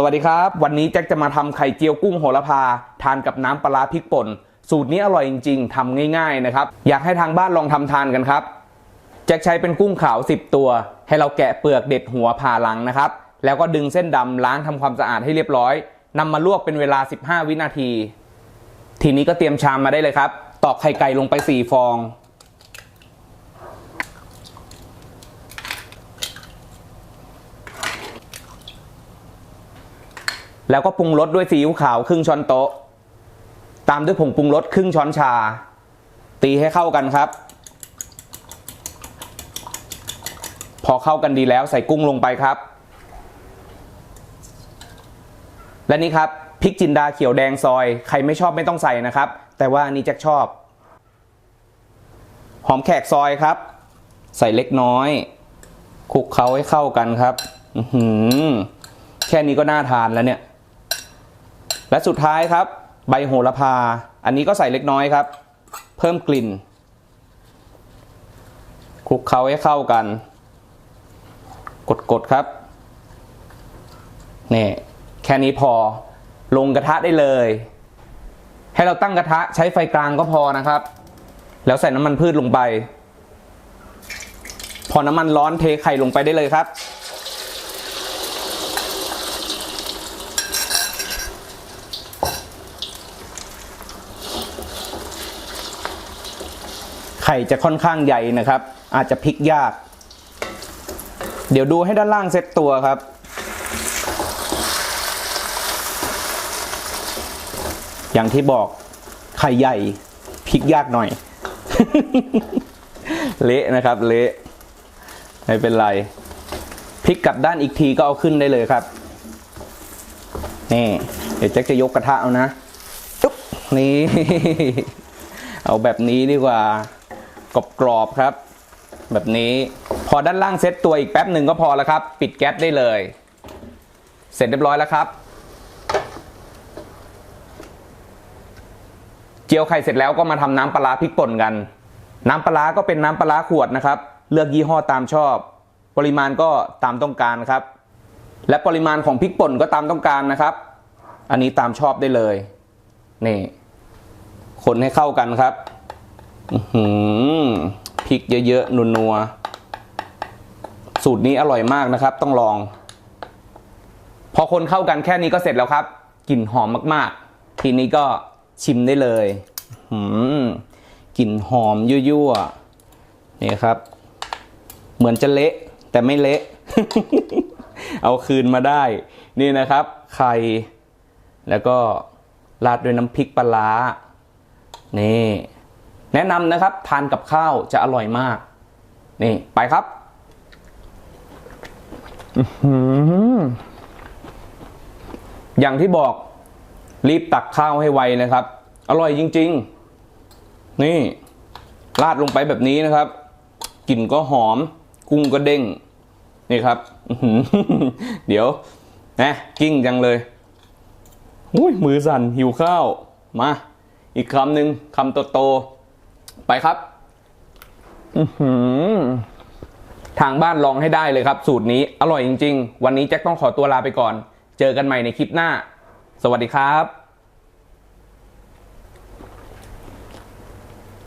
สวัสดีครับ วันนี้แจ็คจะมาทำไข่เจียวกุ้งโหระพา ทานกับน้ำปลาพริกป่น สูตรนี้อร่อยจริงๆทำง่ายๆนะครับ อยากให้ทางบ้านลองทำทานกันครับ แจ็คใช้เป็นกุ้งขาว 10 ตัว ให้เราแกะเปลือกเด็ดหัวผ่าหลังนะครับ แล้วก็ดึงเส้นดำล้างทำความสะอาดให้เรียบร้อยนำมาลวกเป็นเวลา 15 วินาที ทีนี้ก็เตรียมชามมาได้เลยครับ ตอกไข่ไก่ลงไป 4 ฟอง แล้วก็ปรุงรสด้วยซีอิ๊วขาวครึ่งช้อนโต๊ะ ตามด้วยผงปรุงรสครึ่งช้อนชา ตีให้เข้ากันครับ พอเข้ากันดีแล้วใส่กุ้งลงไปครับ และนี่ครับพริกจินดาเขียวแดงซอย ใครไม่ชอบไม่ต้องใส่นะครับ แต่ว่าอันนี้แจ็คชอบ หอมแขกซอยครับ ใส่เล็กน้อยคลุกเคล้าให้เข้ากันครับหือแค่นี้ก็น่าทานแล้วเนี่ย และสุดท้ายครับ ใบโหระพา อันนี้ก็ใส่เล็กน้อยครับ เพิ่มกลิ่นคลุกเคล้าให้เข้ากัน กดๆครับนี่แค่นี้พอลงกระทะได้เลย ให้เราตั้งกระทะใช้ไฟกลางก็พอนะครับ แล้วใส่น้ำมันพืชลงไป พอน้ำมันร้อนเทไข่ลงไปได้เลยครับ ข่จะค่อนข้างใหญ่นะครับ อาจจะพลิกยาก เดี๋ยวดูให้ด้านล่างเซ็ตตัวครับ อย่างที่บอกไข่ใหญ่พลิกยากหน่อย เละนะครับ เละไม่เป็นไรพลิกกลับด้านอีกทีก็เอาขึ้นได้เลยครับนี่เดี๋ยวแจ็คจะยกกระทะเอานะ นี่ เอาแบบนี้ดีกว่า กรอบๆครับ แบบนี้พอด้านล่างเซ็ตตัวอีกแป๊บหนึ่งก็พอแล้วครับ ปิดแก๊สได้เลย เสร็จเรียบร้อยแล้วครับ เจียวไข่เสร็จแล้วก็มาทำน้ำปลาพริกป่นกัน น้ำปลาก็เป็นน้ำปลาร้าขวดนะครับ เลือกยี่ห้อตามชอบ ปริมาณก็ตามต้องการครับ และปริมาณของพริกป่นก็ตามต้องการนะครับ อันนี้ตามชอบได้เลย นี่ คนให้เข้ากันครับ อื้อหือ พริกเยอะๆนัวๆสูตรนี้อร่อยมากนะครับ ต้องลอง พอคนเข้ากันแค่นี้ก็เสร็จแล้วครับกลิ่นหอมมากๆ ทีนี้ก็ชิมได้เลยหืมกลิ่นหอมยั่วๆนี่ครับ เหมือนจะเละแต่ไม่เละ เอาคืนมาได้ นี่นะครับ ไข่ แล้วก็ราดด้วยน้ำพริกปลาร้านี่ แนะนำนะครับทานกับข้าวจะอร่อยมาก นี่ไปครับอย่างที่บอกรีบตักข้าวให้ไวนะครับ อร่อยจริง ๆ นี่ ราดลงไปแบบนี้นะครับกลิ่นก็หอม กุ้งก็เด้ง นี่ครับเดี๋ยวนะกิ้งจังเลยอุ้ยมือสั่นหิวข้าว มา อีกคำหนึ่งคำโตๆ ไปครับทางบ้านลองให้ได้เลยครับ สูตรนี้อร่อยจริง ๆ วันนี้แจ็คต้องขอตัวลาไปก่อน เจอกันใหม่ในคลิปหน้า สวัสดีครับ